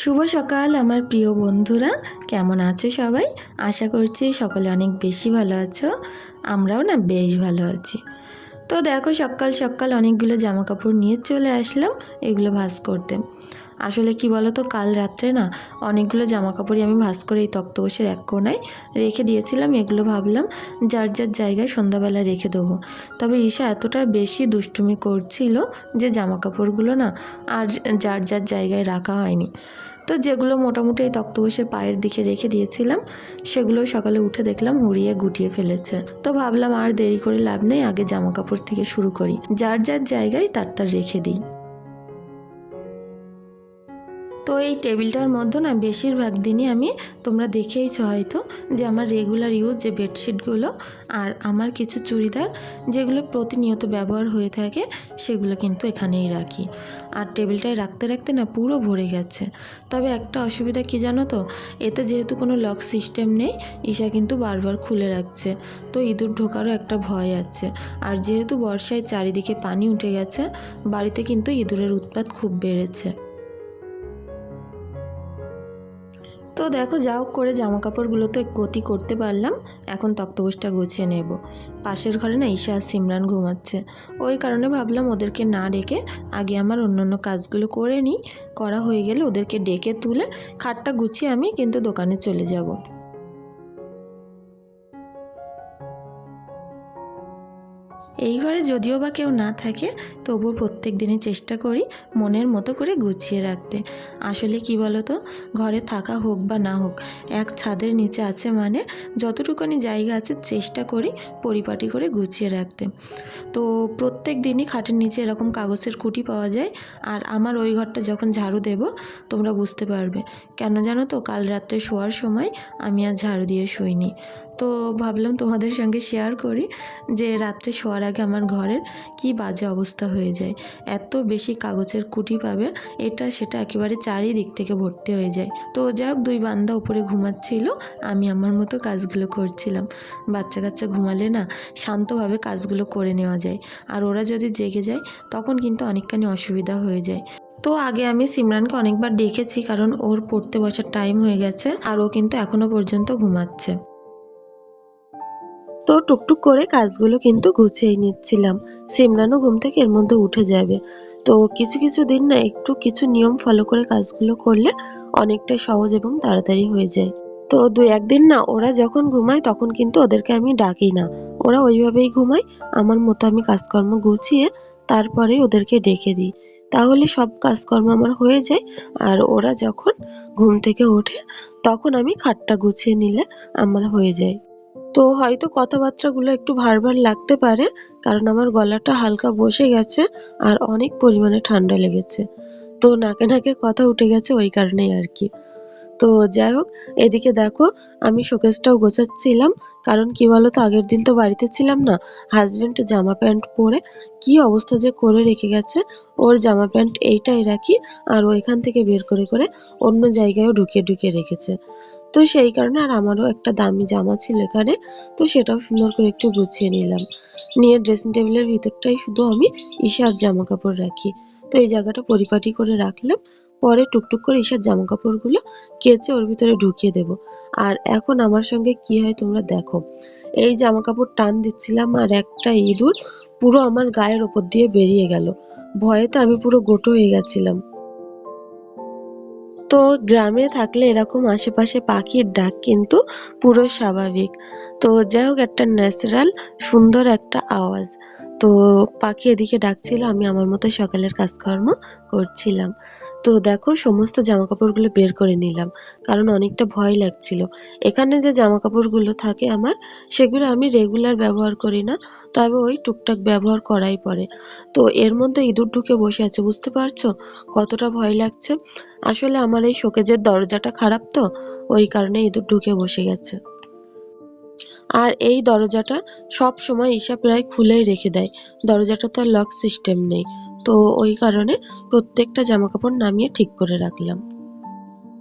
শুভ সকাল, আমার প্রিয় বন্ধুরা। কেমন আছো সবাই? আশা করছি সকলে অনেক বেশি ভালো আছো। আমরাও না বেশ ভালো আছি। তো দেখো, সকাল সকাল অনেকগুলো জামা কাপড় নিয়ে চলে আসলাম, এগুলো ভাস করতে। আসলে কি বলো তো কাল রাত্রে না অনেকগুলো জামা কাপড়ই আমি ভাঁজ করে এই তক্তবসের এক কোনায় রেখে দিয়েছিলাম, এগুলো ভাবলাম যার যার জায়গায় সন্ধ্যাবেলা রেখে দেবো। তবে ঈশা এতটা বেশি দুষ্টুমি করছিল যে জামা কাপড়গুলো না আর যার যার জায়গায় রাখা হয়নি। তো যেগুলো মোটামুটি এই তক্তবসের পায়ের দিকে রেখে দিয়েছিলাম সেগুলো সকালে উঠে দেখলাম হুড়িয়ে গুটিয়ে ফেলেছে। তো ভাবলাম আর দেরি করে লাভ নেই, আগে জামা কাপড় থেকে শুরু করি, যার যার জায়গায় তার তার রেখে দিই। এই টেবিলটার মধ্যে না বেশিরভাগ দিনই আমি তোমরা দেখেইছো হয়তো যে আমার রেগুলার ইউজ যে বেডশিটগুলো আর আমার কিছু চুড়িদার যেগুলো প্রতিনিয়ত ব্যবহার হয়ে থাকে সেগুলো কিন্তু এখানেই রাখি। আর টেবিলটায় রাখতে রাখতে না পুরো ভরে গেছে। তবে একটা অসুবিধা কি জানো তো? এতে যেহেতু কোনো লক সিস্টেম নেই, ঈশা কিন্তু বারবার খুলে রাখছে। তো ইঁদুর ঢোকারও একটা ভয় আছে। আর যেহেতু বর্ষায় চারিদিকে পানি উঠে গেছে, বাড়িতে কিন্তু ইঁদুরের উৎপাত খুব বেড়েছে। তো দেখো, যা হোক করে জামা কাপড়গুলো তো গতি করতে পারলাম, এখন তক্তপোষটা গুছিয়ে নেব। পাশের ঘরে না ঈশা আর সিমরান ঘুমাচ্ছে। ওই কারণে ভাবলাম ওদেরকে না ডেকে আগে আমার অন্য অন্য কাজগুলো করে নিই। করা হয়ে গেলে ওদেরকে ডেকে তুলে খাটটা গুছিয়ে আমি কিন্তু দোকানে চলে যাব। এই ঘরে যদিও বা কেউ না থাকে, তবুও প্রত্যেক দিনই চেষ্টা করি মনের মতো করে গুছিয়ে রাখতে। আসলে কি বলো তো ঘরে থাকা হোক বা না হোক, এক ছাদের নিচে আছে মানে যতটুকুনি জায়গা আছে চেষ্টা করি পরিপাটি করে গুছিয়ে রাখতে। তো প্রত্যেক দিনই খাটের নিচে এরকম কাগজের কুটি পাওয়া যায়, আর আমার ওই ঘরটা যখন ঝাড়ু দেব, তোমরা বুঝতে পারবে। কেন জানো তো? কাল রাত্রে শোয়ার সময় আমি আর ঝাড়ু দিয়ে শুইনি। তো ভাবলাম তোমাদের সঙ্গে শেয়ার করি যে রাত্রে শোয়ার আগে আমার ঘরের কি বাজে অবস্থা হয়ে যায়। এত বেশি কাগজের কুটি পাবে, এটা সেটা একেবারে চারিদিক থেকে ভর্তি হয়ে যায়। তো যাই দুই বান্দা উপরে ঘুমাচ্ছিল, আমি আমার মতো কাজগুলো করছিলাম। বাচ্চা কাচ্চা ঘুমালে না শান্তভাবে কাজগুলো করে নেওয়া যায়। আর ওরা যদি জেগে যায়, তখন কিন্তু অনেকখানি অসুবিধা হয়ে যায়। তো আগে আমি সিমরানকে অনেকবার ডেকেছি, কারণ ওর পড়তে বসার টাইম হয়ে গেছে, আর ও কিন্তু এখনও পর্যন্ত ঘুমাচ্ছে। তো টুকটুক করে কাজগুলো কিন্তু গুছিয়ে নিচ্ছিলাম। সিমরানও ঘুম থেকে এর মধ্যে উঠে যাবে। তো কিছু কিছু দিন না একটু কিছু নিয়ম ফলো করে কাজগুলো করলে অনেকটা সহজ এবং তাড়াতাড়ি হয়ে যায়। তো দু একদিন না ওরা যখন ঘুমায় তখন কিন্তু ওদেরকে আমি ডাকি না। ওরা ওইভাবেই ঘুমায়, আমার মতো আমি কাজকর্ম গুছিয়ে তারপরে ওদেরকে ডেকে দিই। তাহলে সব কাজকর্ম আমার হয়ে যায় আর ওরা যখন ঘুম থেকে ওঠে তখন আমি খাটটা গুছিয়ে নিলে আমার হয়ে যায়। তো হয়তো কথাবার্তাগুলো একটু ভার ভার লাগতে পারে, কারণ আমার গলাটা হালকা বসে গেছে আর অনেক পরিমাণে ঠান্ডা লেগেছে। তো নাকে নাকে কথা উঠে গেছে ওই কারণেই আর কি। তো যাই হোক, এদিকে দেখো, আমি শোকেসটাও গোছাচ্ছিলাম, কারণ কি বলতো, আগের দিন তো বাড়িতে ছিলাম না হাজবেন্ড জামা প্যান্ট পরে কি অবস্থা যে করে রেখে গেছে, ওর জামা প্যান্ট এইটাই রাখি আর ওইখান থেকে বের করে করে অন্য জায়গায়ও ঢুকিয়ে ঢুকিয়ে রেখেছে। তো সেই কারণে আর আমারও একটা দামি জামা ছিল এখানে, তো সেটাও সুন্দর করে একটু গুছিয়ে নিলাম। নিয়ে ড্রেসিং টেবিলের ভিতরটাই শুধু আমি ঈশার জামা কাপড় রাখি। তো এই জায়গাটা পরিপাটি করে রাখলাম, পরে টুকটুক করে ঈশার জামা কাপড়গুলো কেচে ওর ভিতরে ঢুকিয়ে দেব। আর এখন আমার সঙ্গে কি হয় তোমরা দেখো, এই জামা কাপড় টান দিচ্ছিলাম আর একটা ইঁদুর পুরো আমার গায়ের ওপর দিয়ে বেরিয়ে গেল। ভয়ে তো আমি পুরো গোটো হয়ে গেছিলাম। তো গ্রামে থাকলে এরকম আশেপাশে পাখির ডাক কিন্তু পুরো স্বাভাবিক। তো যাই হোক, একটা ন্যাচারাল সুন্দর একটা আওয়াজ। তো পাখি এদিকে ডাকছিল, আমি আমার মতো সকালের কাজকর্ম করছিলাম। তো দেখো, সমস্ত জামা কাপড়গুলো বের করে নিলাম, কারণ অনেকটা ভয় লাগছিল। এখানে যে জামা কাপড়গুলো থাকে আমার, সেগুলো আমি রেগুলার ব্যবহার করি না, তবে ওই টুকটাক ব্যবহার করাই পড়ে তো এর মধ্যে ইঁদুর ঢুকে বসে আছে, বুঝতে পারছ? কতটা ভয় লাগছে। আসলে আমার এই শোকেজের দরজাটা খারাপ তো, ওই কারণে ইঁদুর ঢুকে বসে গেছে। আর এই দরজাটা সব সময় ঈশা প্রায় খুলেই রেখে দেয়। দরজাটা তো লক সিস্টেম নেই। তো ওই কারণে প্রত্যেকটা জামা কাপড় নামিয়ে ঠিক করে রাখলাম।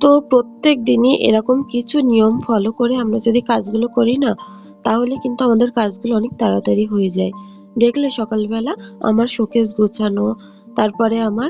তো প্রত্যেক দিনই এরকম কিছু নিয়ম ফলো করে আমরা যদি কাজগুলো করি না, তাহলে কিন্তু আমাদের কাজগুলো অনেক তাড়াতাড়ি হয়ে যায়। দেখলে সকালবেলা আমার শোকেস গোছানো, তারপরে আমার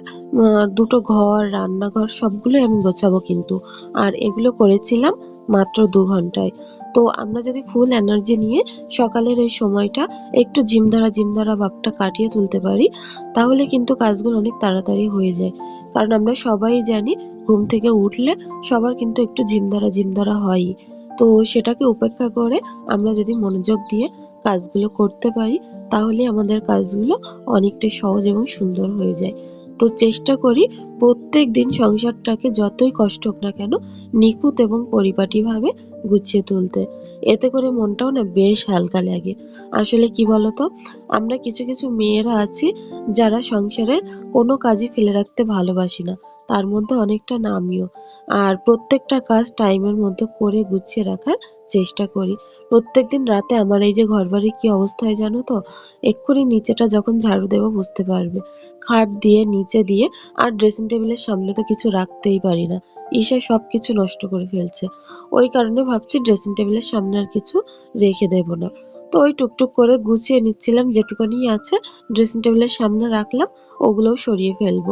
দুটো ঘর, রান্নাঘর সবগুলোই আমি গোছাবো কিন্তু। আর এগুলো করেছিলাম মাত্র দু ঘন্টায়। তো আমরা যদি ফুল এনার্জি নিয়ে সকালের ওই সময়টা একটু জিম ধরা জিম ধরা ভাবটা কাটিয়ে তুলতে পারি, তাহলে কিন্তু কাজগুলো অনেক তাড়াতাড়ি হয়ে যায়। কারণ আমরা সবাই জানি ঘুম থেকে উঠলে সবার কিন্তু একটু জিম ধরা জিম ধরা হয়ই তো সেটাকে উপেক্ষা করে আমরা যদি মনোযোগ দিয়ে কাজগুলো করতে পারি, তাহলে আমাদের কাজগুলো অনেকটা সহজ এবং সুন্দর হয়ে যায়। তো চেষ্টা করি প্রত্যেক দিন সংসারটাকে যতই কষ্ট হোক না কেন নিখুঁত এবং পরিপাটিভাবে গুছিয়ে তুলতে। এতে করে মনটাও না বেশ হালকা লাগে। আসলে কি বলতো? আমরা কিছু কিছু মেয়েরা আছি যারা সংসারের কোনো কাজই ফেলে রাখতে ভালোবাসি না। তার মধ্যে অনেকটা নামিও আর প্রত্যেকটা কাজ টাইমের মধ্যে করে গুছিয়ে রাখার চেষ্টা করি। প্রত্যেকদিন রাতে আমার এই যে ঘর ঘরবাড়ির কি অবস্থা হয় জানো তো? এক্ষুনি নিচেটা যখন ঝাড়ু দেবো বুঝতে পারবে। খাট দিয়ে, নিচে দিয়ে আর ড্রেসিং টেবিলের সামনে তো কিছু রাখতেই পারি না। ঈশা সব কিছু নষ্ট করে ফেলছে। ওই কারণে ভাবছি ড্রেসিং টেবিলের সামনে আর কিছু রেখে দেবো না। তো ওই টুকটুক করে গুছিয়ে নিচ্ছিলাম, যেটুকানি আছে ড্রেসিং টেবিলের সামনে রাখলাম, ওগুলোও সরিয়ে ফেলব।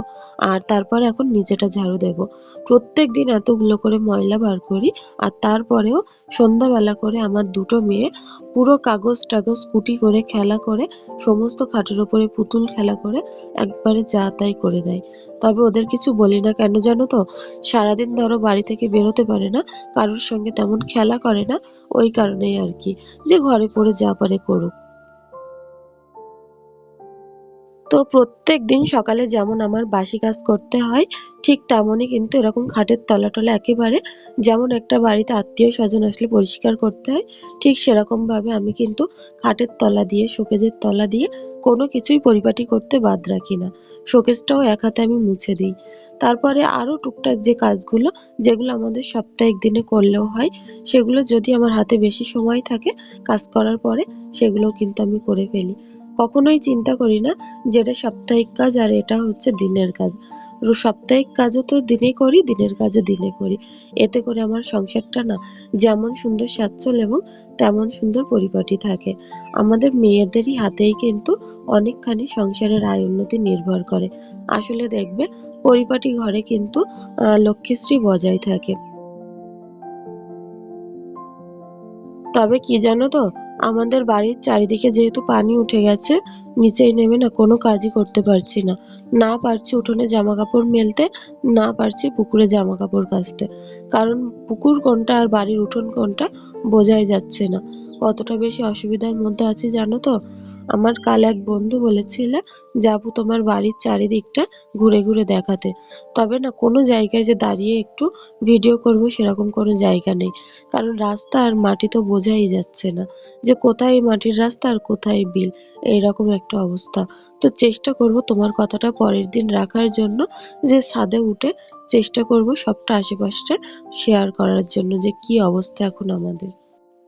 আর তারপর এখন নিচেটা ঝাড়ু দেব। প্রত্যেক দিন এতগুলো করে ময়লা বার করি, আর তারপরেও সন্ধ্যাবেলা করে আমার দুটো মেয়ে পুরো কাগজ টাগজ কুটি করে খেলা করে, সমস্ত খাটের ওপরে পুতুল খেলা করে, একবারে যা তাই করে দেয়। তবে ওদের কিছু বলি না কেন জানো তো? সারাদিন ধরো বাড়ি থেকে বেরোতে পারে না, কারোর সঙ্গে তেমন খেলা করে না, ওই কারণেই আর কি, যে ঘরে পড়ে যা পারে করুক। তো প্রত্যেক দিন সকালে যেমন আমার বাসি কাজ করতে হয়, ঠিক তেমনই কিন্তু এরকম খাটের তলা টলা একেবারে যেমন একটা বাড়িতে আত্মীয় স্বজন আসলে পরিষ্কার করতে হয়, ঠিক সেরকম ভাবে আমি কিন্তু খাটের তলা দিয়ে, শোকেজের তলা দিয়ে কোনো কিছুই পরিপাটি করতে বাদ রাখি না। শোকেসটাও এক হাতে আমি মুছে দিই। তারপরে আরও টুকটাক যে কাজগুলো, যেগুলো আমাদের সাপ্তাহিক দিনে করলেও হয়, সেগুলো যদি আমার হাতে বেশি সময় থাকে কাজ করার পরে সেগুলো কিন্তু আমি করে ফেলি। কখনোই চিন্তা করি না যেটা সাপ্তাহিক কাজ আর এটা হচ্ছে দিনের কাজ। সাপ্তাহিক কাজও তো দিনে করি, দিনের কাজও দিনে করি। এতে করে আমার সংসারটা না যেমন সুন্দর স্বাচ্ছল এবং তেমন সুন্দর পরিপাটি থাকে। আমাদের মেয়েদেরই হাতেই কিন্তু অনেকখানি সংসারের আয় উন্নতি নির্ভর করে। আসলে দেখবে, পরিপাটি ঘরে কিন্তু লক্ষ্মীশ্রী বজায় থাকে। তবে কি জানো তো আমাদের বাড়ির চারিদিকে যেহেতু পানি উঠে গেছে, নিচেই নেমে না কোনো কাজই করতে পারছি না। না পারছি উঠোনে জামা কাপড় মেলতে, না পারছি পুকুরে জামা কাপড় কাচতে। কারণ পুকুর কোনটা আর বাড়ির উঠোন কোনটা বোঝাই যাচ্ছে না। কতটা বেশি অসুবিধার মধ্যে আছি জানো তো? আমার কাল এক বন্ধু বলেছিল, যাব তোমার বাড়ির চারিদিকটা ঘুরে ঘুরে দেখাতে। তবে না, কোনো জায়গায় যে দাঁড়িয়ে একটু ভিডিও করব সেরকম কোনো জায়গা নেই। কারণ রাস্তা আর মাটি তো বোঝাই যাচ্ছে না যে কোথায় মাটির রাস্তা আর কোথায় বিল। এইরকম একটা অবস্থা। তো চেষ্টা করব তোমার কথাটা পরের দিন রাখার জন্য যে ছাদে উঠে চেষ্টা করব সবটা আশেপাশটা শেয়ার করার জন্য যে কি অবস্থা এখন আমাদের।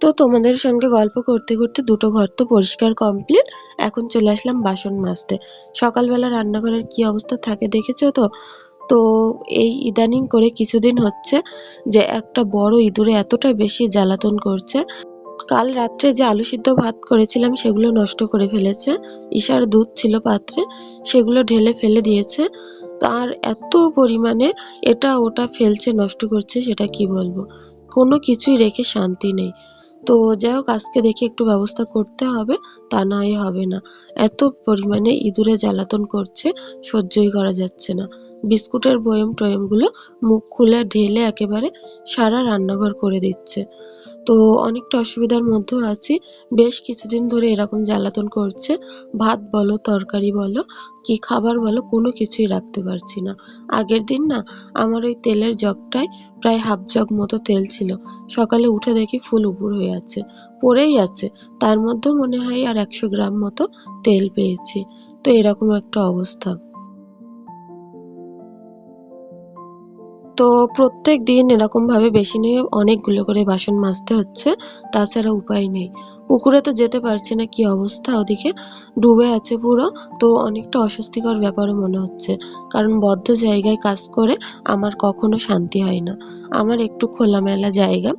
তো তোমাদের সঙ্গে গল্প করতে করতে দুটো ঘর তো পরিষ্কার কমপ্লিট এখন চলে আসলাম বাসন মাজতে। সকালবেলা রান্নাঘরের কি অবস্থা থাকে দেখেছ তো? তো এই ইদানিং করে কিছুদিন হচ্ছে যে একটা বড় ইঁদুরে এতটা বেশি জ্বালাতন করছে। কাল রাত্রে যে আলু সিদ্ধ ভাত করেছিলাম সেগুলো নষ্ট করে ফেলেছে। ঈশার দুধ ছিল পাত্রে, সেগুলো ঢেলে ফেলে দিয়েছে। তার এত পরিমাণে এটা ওটা ফেলছে, নষ্ট করছে, সেটা কি বলব? কোনো কিছুই রেখে শান্তি নেই। তো যাই হোক, আজকে দেখি একটু ব্যবস্থা করতে হবে, তা না হয় হবে না। এত পরিমাণে ইঁদুরে জ্বালাতন করছে, সহ্যই করা যাচ্ছে না। বিস্কুটের বয়েম টয়েমগুলো মুখ খুলে ঢেলে একেবারে সারা রান্নাঘর করে দিচ্ছে। তো অনেকটা অসুবিধার মধ্যেও আছি। বেশ কিছুদিন ধরে এরকম জ্বালাতন করছে। ভাত বলো, তরকারি বলো, কি খাবার বলো, কোনো কিছুই রাখতে পারছি না। আগের দিন না, আমার ওই তেলের জগটায় প্রায় হাফ জগ মতো তেল ছিল। সকালে উঠে দেখি ফুল উপুর হয়ে আছে, পড়েই আছে। তার মধ্যেও মনে হয় আর একশো গ্রাম মতো তেল পেয়েছি। তো এরকম একটা অবস্থা। তো প্রত্যেক দিন এরকমভাবে বেশি নিয়ে অনেকগুলো করে বাসন মাজতে হচ্ছে, তাছাড়া উপায় নেই। পুকুরে তো যেতে পারছি না, কি অবস্থা ওদিকে? ডুবে আছে পুরো, তো অনেকটা অস্বস্তিকর ব্যাপারও মনে হচ্ছে। কারণ বদ্ধ জায়গায় কাজ করে আমার কখনো শান্তি হয় না। আমার একটু খোলামেলা জায়গা।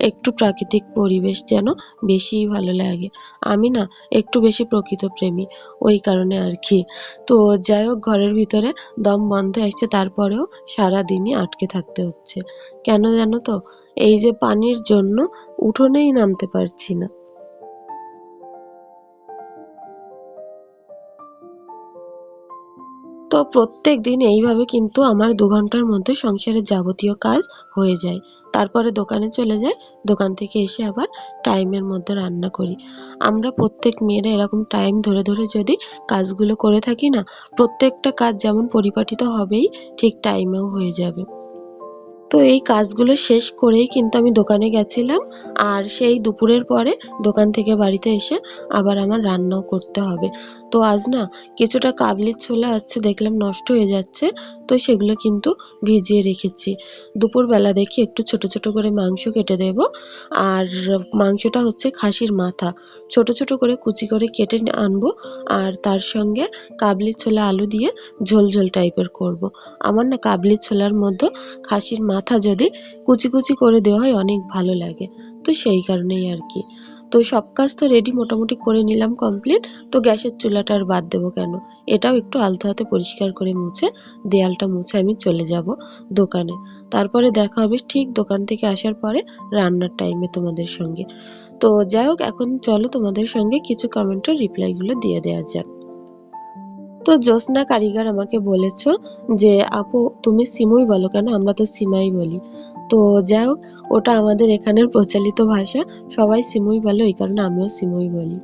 একটু প্রাকৃতিক পরিবেশ যেন বেশিই ভালো লাগে। আমি না একটু বেশি প্রকৃত প্রেমী, ওই কারণে আর কি। তো যাই হোক, ঘরের ভিতরে দম বন্ধ আসছে তারপরেও সারাদিনই আটকে থাকতে হচ্ছে। কেন জানো তো? এই যে পানির জন্য উঠোনেই নামতে পারছি না। প্রত্যেক দিন এইভাবে কিন্তু আমার দু ঘণ্টার মধ্যে সংসারের যাবতীয় কাজ হয়ে যায়। তারপরে দোকানে চলে যাই, দোকান থেকে এসে আবার টাইমের মধ্যে রান্না করি। আমরা প্রত্যেক মেয়েরা এরকম টাইম ধরে ধরে যদি কাজগুলো করে থাকি না, প্রত্যেকটা কাজ যেমন পরিপাটিত হবেই, ঠিক টাইমেও হয়ে যাবে। তো এই কাজগুলো শেষ করেই কিন্তু আমি দোকানে গেছিলাম আর সেই দুপুরের পরে দোকান থেকে বাড়িতে এসে আবার আমার রান্নাও করতে হবে। তো আজ না কিছুটা কাবলির ছোলা আছে দেখলাম নষ্ট হয়ে যাচ্ছে, তো সেগুলো কিন্তু ভিজিয়ে রেখেছি। দুপুরবেলা দেখি একটু ছোট ছোট করে মাংস কেটে দেব, আর মাংসটা হচ্ছে খাসির মাথা। ছোট ছোট করে কুচি করে কেটে আনব, আর তার সঙ্গে কাবলি ছোলা আলু দিয়ে ঝোল ঝোল টাইপের করব। আমার না কাবলি ছোলার মধ্যে খাসির মাথা যদি কুচি কুচি করে দেওয়া হয় অনেক ভালো লাগে, তো সেই কারণেই আর কি। তো সব কাজ তো রেডি মোটামুটি করে নিলাম কমপ্লিট তো গ্যাসের চুলাটা আর বাদ দেবো কেন? এটাও একটু আলতো হাতে পরিষ্কার করে মুছে, দেয়ালটা মুছে আমি চলে যাব দোকানে। তারপরে দেখা হবে ঠিক দোকান থেকে আসার পরে রান্নার টাইমে তোমাদের সঙ্গে। তো যাই হোক, এখন চলো তোমাদের সঙ্গে কিছু কমেন্টের রিপ্লাইগুলো দিয়ে দেওয়া যাক। তো জ্যোৎস্না কারিগর আমাকে বলেছ যে, আপু, তুমি সিমুই বলো কেন? আমরা তো সিমাই বলি। তো যাই হোক, ওটা আমাদের এখানের প্রচলিত ভাষা। সবাই সিমুই বলে, ওই কারণে আমিও সিমুই বলি।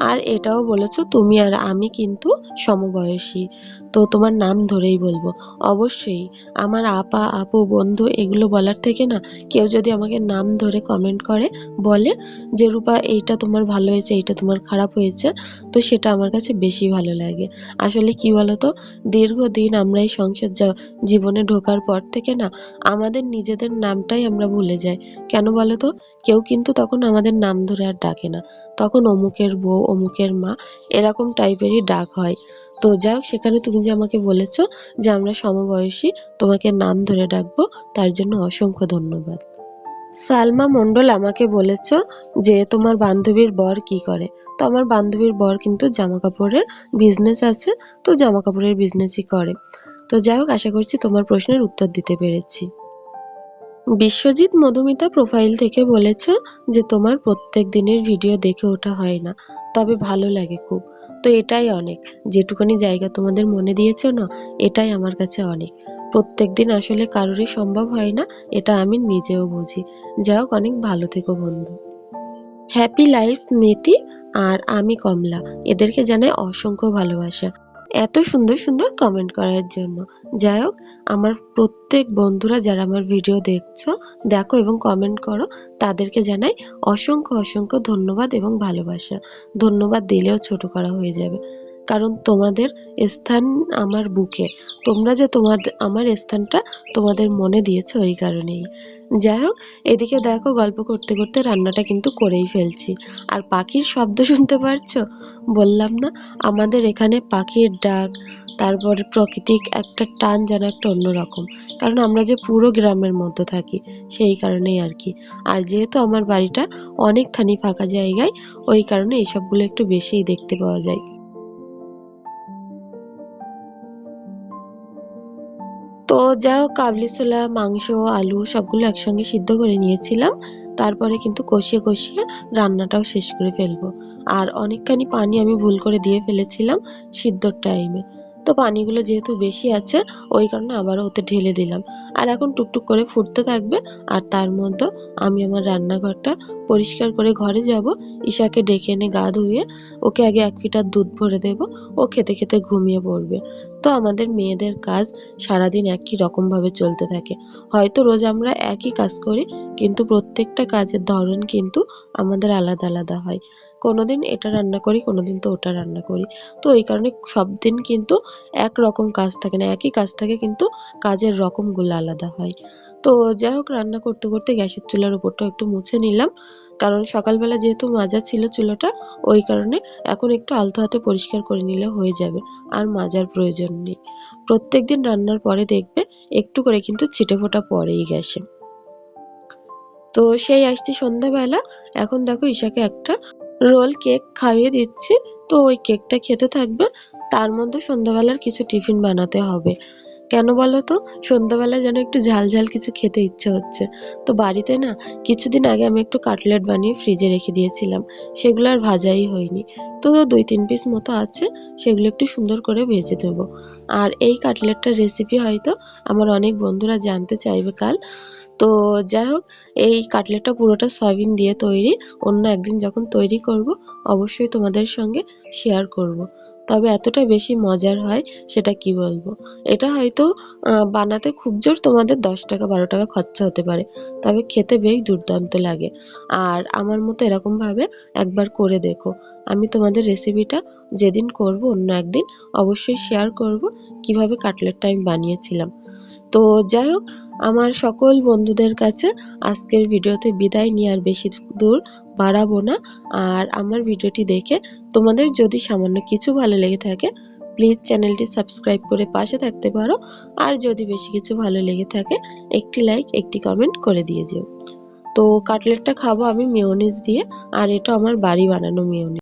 আর এটাও বলেছ তুমি আর আমি কিন্তু সমবয়সী। তো তোমার নাম ধরেই বলব। অবশ্যই আমার আপা, আপু, বন্ধু এগুলো বলার থেকে না কেউ যদি আমাকে নাম ধরে কমেন্ট করে, বলে যে, রূপা, এইটা তোমার ভালো হয়েছে, এইটা তোমার খারাপ হয়েছে। তো সেটা আমার কাছে বেশি ভালো লাগে। আসলে কি বলতো? দীর্ঘদিন আমরা এই সংসার জীবনে ঢোকার পর থেকে না আমাদের নিজেদের নামটাই আমরা ভুলে যাই। কেন বলতো? কেউ কিন্তু তখন আমাদের নাম ধরে আর ডাকে না। তখন অমুকের বউ অমুকের মা, এরকম টাইপেরই ডাক হয়। তো যাই হোক, সেখানে তুমি যে আমাকে বলেছ যে আমরা সমবয়সী, তোমাকে নাম ধরে ডাকবো, তার জন্য অসংখ্য ধন্যবাদ। সালমা মণ্ডল আমাকে বলেছ যে, তোমার বান্ধবীর বর কি করে? তো আমার বান্ধবীর বর কিন্তু জামা কাপড়ের বিজনেস আছে, তো জামা কাপড়ের বিজনেসই করে। তো যাই হোক, আশা করছি তোমার প্রশ্নের উত্তর দিতে পেরেছি। বিশ্বজিৎ মধুমিতা প্রোফাইল থেকে বলেছ যে, তোমার প্রত্যেক দিনের ভিডিও দেখে ওঠা হয় না, তবে ভালো লাগে খুব। তো এটাই অনেক। যেটুকুনি জায়গা তোমাদের মনে দিয়েছ না, এটাই আমার কাছে অনেক। প্রত্যেক দিন আসলে কারোরই সম্ভব হয় না, এটা আমি নিজেও বুঝি। যা হোক, অনেক ভালো থেকো বন্ধু। হ্যাপি লাইফ মেথি আর আমি কমলা। এদেরকে জানাই অসংখ্য ভালোবাসা। এত সুন্দর সুন্দর কমেন্ট করার জন্য। যাই হোক, আমার প্রত্যেক বন্ধুরা যারা আমার ভিডিও দেখছ, দেখো এবং কমেন্ট করো, তাদেরকে জানাই অসংখ্য অসংখ্য ধন্যবাদ এবং ভালোবাসা। ধন্যবাদ দিলেও ছোট করা হয়ে যাবে। কারণ তোমাদের স্থান আমার বুকে। তোমরা যে তোমাদের আমার স্থানটা তোমাদের মনে দিয়েছ এই কারণেই। যাই হোক, এদিকে দেখো গল্প করতে করতে রান্নাটা কিন্তু করেই ফেলছি। আর পাখির শব্দ শুনতে পারছ? বললাম না, আমাদের এখানে পাখির ডাক, তারপরে প্রাকৃতিক একটা টান যেন একটা অন্যরকম। কারণ আমরা যে পুরো গ্রামের মধ্যে থাকি, সেই কারণেই আর কি। আর যেহেতু আমার বাড়িটা অনেকখানি ফাঁকা জায়গায়, ওই কারণে এইসবগুলো একটু বেশিই দেখতে পাওয়া যায়। তো যা হোক কাবলি ছোলা, মাংস, আলু সবগুলো একসঙ্গে সিদ্ধ করে নিয়েছিলাম। তারপরে কিন্তু কষিয়ে কষিয়ে রান্নাটাও শেষ করে ফেলব। আর অনেকখানি পানি আমি ভুল করে দিয়ে ফেলেছিলাম সিদ্ধর টাইমে তো পানিগুলো যেহেতু বেশি আছে, ওই কারণে আবারও ওতে ঢেলে দিলাম। আর এখন টুকটুক করে ফুটতে থাকবে, আর তার মধ্যে আমি আমার রান্নাঘরটা পরিষ্কার করে ঘরে যাব। ঈশাকে ডেকে এনে গা ধুয়ে ওকে আগে এক লিটার দুধ ভরে দেব, ও খেতে খেতে ঘুমিয়ে পড়বে। তো আমাদের মেয়েদের কাজ সারাদিন একই রকমভাবে চলতে থাকে। হয়তো রোজ আমরা একই কাজ করি, কিন্তু প্রত্যেকটা কাজের ধরন কিন্তু আমাদের আলাদা আলাদা হয়। কোনোদিন এটা রান্না করি, কোনোদিন তো ওটা রান্না করি। তো এই কারণে সব দিন কিন্তু এক রকম কাজ থাকে না, একই কাজ থাকে কিন্তু কাজের রকমগুলো আলাদা হয়। তো যাই হোক, রান্না করতে করতে গ্যাসের চুলার উপরটা একটু মুছে নিলাম। কারণ সকালবেলা যেহেতু মাজা ছিল চুলোটা, ওই কারণে এখন একটু আলতো হাতে পরিষ্কার করে নিলে হয়ে যাবে, আর মাজার প্রয়োজন নেই। প্রত্যেক দিন রান্নার পরে দেখবে একটু করে কিন্তু ছিটে ফোটা পড়েই গ্যাসে তো সেই আসছি সন্ধ্যাবেলা। এখন দেখো ঈশাকে একটা রোল কেক খাইয়ে দিচ্ছি। তো ওই কেকটা খেতে থাকবে। তার মধ্যে সন্ধ্যাবেলার কিছু টিফিন বানাতে হবে। কেন বলো তো? সন্ধ্যাবেলা যেন একটু ঝাল ঝাল কিছু খেতে ইচ্ছে হচ্ছে। তো বাড়িতে না কিছুদিন আগে আমি একটু কাটলেট বানিয়ে ফ্রিজে রেখে দিয়েছিলাম। সেগুলো আর ভাজাই হয়নি। তো দুই তিন পিস মতো আছে। সেগুলো একটু সুন্দর করে ভেজে দেবো আর এই কাটলেটটার রেসিপি হয়তো আমার অনেক বন্ধুরা জানতে চাইবে কাল। তো যাই হোক, এই কাটলেটটা পুরোটা সয়াবিন দিয়ে তৈরি। অন্য একদিন যখন তৈরি করব, অবশ্যই তোমাদের সঙ্গে শেয়ার করব। তবে এতটা বেশি মজার হয় সেটা কি বলব? এটা হয়তো বানাতে খুব জোর তোমাদের দশ টাকা, বারো টাকা খরচা হতে পারে। তবে খেতে বেশ দুর্দান্ত লাগে। আর আমার মতো এরকম ভাবে একবার করে দেখো। আমি তোমাদের রেসিপিটা যেদিন করব, অন্য একদিন অবশ্যই শেয়ার করব, কীভাবে কাটলেটটা আমি বানিয়েছিলাম। তো যাই হোক আমার সকল বন্ধুদের কাছে আজকের ভিডিওতে বিদায় নিয়ে আর বেশি দূর বাড়াবো না। আর আমার ভিডিওটি দেখে তোমাদের যদি সামান্য কিছু ভালো লেগে থাকে প্লিজ চ্যানেলটি সাবস্ক্রাইব করে পাশে থাকতে পারো। আর যদি বেশি কিছু ভালো লেগে থাকে, একটি লাইক একটি কমেন্ট করে দিয়ে যেও। তো কাটলেটটা খাব আমি মেয়োনিজ দিয়ে, আর এটা আমার বাড়ি বানানো মেয়োনিজ